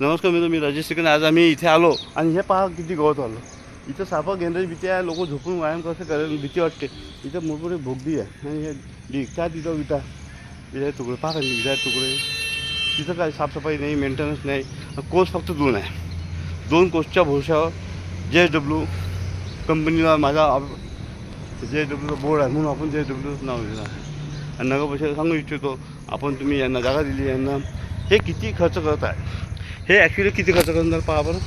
नमस्कार मित्र मी राजेश सिकन आज आम्ही इथे आलो आणि हे पहा किती गवत आलो. इथं सापा घेण्याची भीती आहे लोक झोपून व्यायाम कसं करेल भीती वाटते. इथं मोठमोठे भोगदी आहे आणि हे डिगतात तिथं विटा विजय तुकडे. पहा का तुकडे. तिथं काय साफसफाई नाही मेंटेनन्स नाही. कोर्स फक्त दोन आहे. दोन कोर्सच्या भरोशावर जे डब्ल्यू कंपनीला माझा जे डब्ल्यूचा बोर्ड आहे म्हणून आपण जे डब्ल्यूचं नाव दिलं आहे. आणि नगरपरिषद सांगू इच्छितो आपण तुम्ही यांना जागा दिली यांना हे किती खर्च करत आहे. हे ॲक्च्युली किती खर्च करणार पहा बरं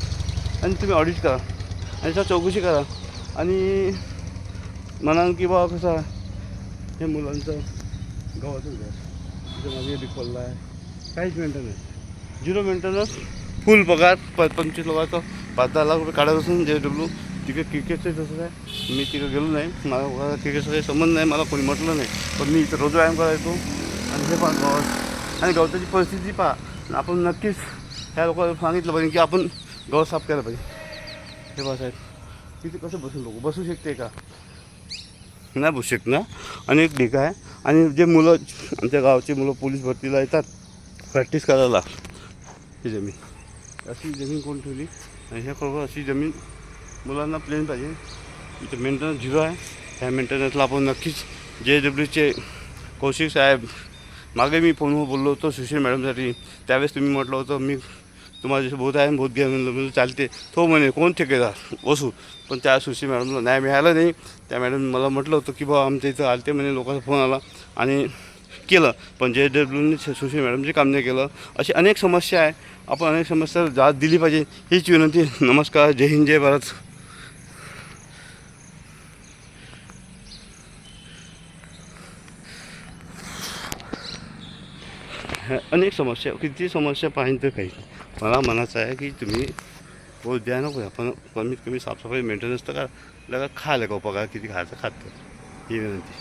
आणि तुम्ही ऑडिट करा. आणि सर चौकशी करा. आणि म्हणा की बा कसं हे मुलांचं गावातच घर. तिथे माझी डिपल्ला आहे. काहीच मेंटेनन्स झिरो मेंटेनन्स फुल पगार प पंचवीस लोकांचं पाच दहा लाख रुपये काढत असून जे डब्ल्यू तिकडे क्रिकेटचं तसंच आहे मी तिकडे गेलो नाही. मला क्रिकेटचा काही संबंध नाही. मला कोणी म्हटलं नाही. पण मी इथं रोज व्यायाम करायचो. आणि हे पहा गावात आणि गवताची परिस्थिती पहा. आपण नक्कीच ह्या लोकांना सांगितलं पाहिजे की आपण गवत साफ केलं पाहिजे. हे बसायचं तिथे कसं बसून लोक बसू शकते का? नाही बसू शकणार आणि एक ठीक आहे. आणि जे मुलं आमच्या गावचे मुलं पोलीस भरतीला येतात प्रॅक्टिस करायला ही जमीन. अशी जमीन कोण ठेवली? आणि ह्या खरोखर अशी जमीन मुलांना प्लेन पाहिजे. इथं मेंटेनन्स झिरो आहे. ह्या मेंटेनन्सला आपण नक्कीच जे डब्ल्यूचे कौशिक साहेब मागे मी फोनवर बोललो होतो सुशील मॅडमसाठी त्यावेळेस तुम्ही म्हटलं होतं मी तुम्हाला जसं बोध आहे भूत घ्या म्हणलं म्हणलं चालते तो म्हणे कोण ठेकेदार? वसू पण त्या सुशी मॅडमला न्याय मिळाला नाही. त्या मॅडम मला म्हटलं होतं की बाबा आमच्या इथं आलते म्हणे लोकांचा फोन आला. आणि केलं. पण जे डब्ल्यूने सुशी मॅडमचे काम नाही केलं. अशी अनेक समस्या आहे. आपण अनेक समस्या जात दिली पाहिजे. हीच विनंती. नमस्कार. जय हिंद जय भारत. अनेक समस्या किती समस्या पाहिजे तर काही. मला म्हणायचं आहे की तुम्ही रोज द्या नको पण कमीत कमी साफसफाई मेंटेनन्स तर करा लगा खा लगा उपकार किती खायचं खातं ही विनंती.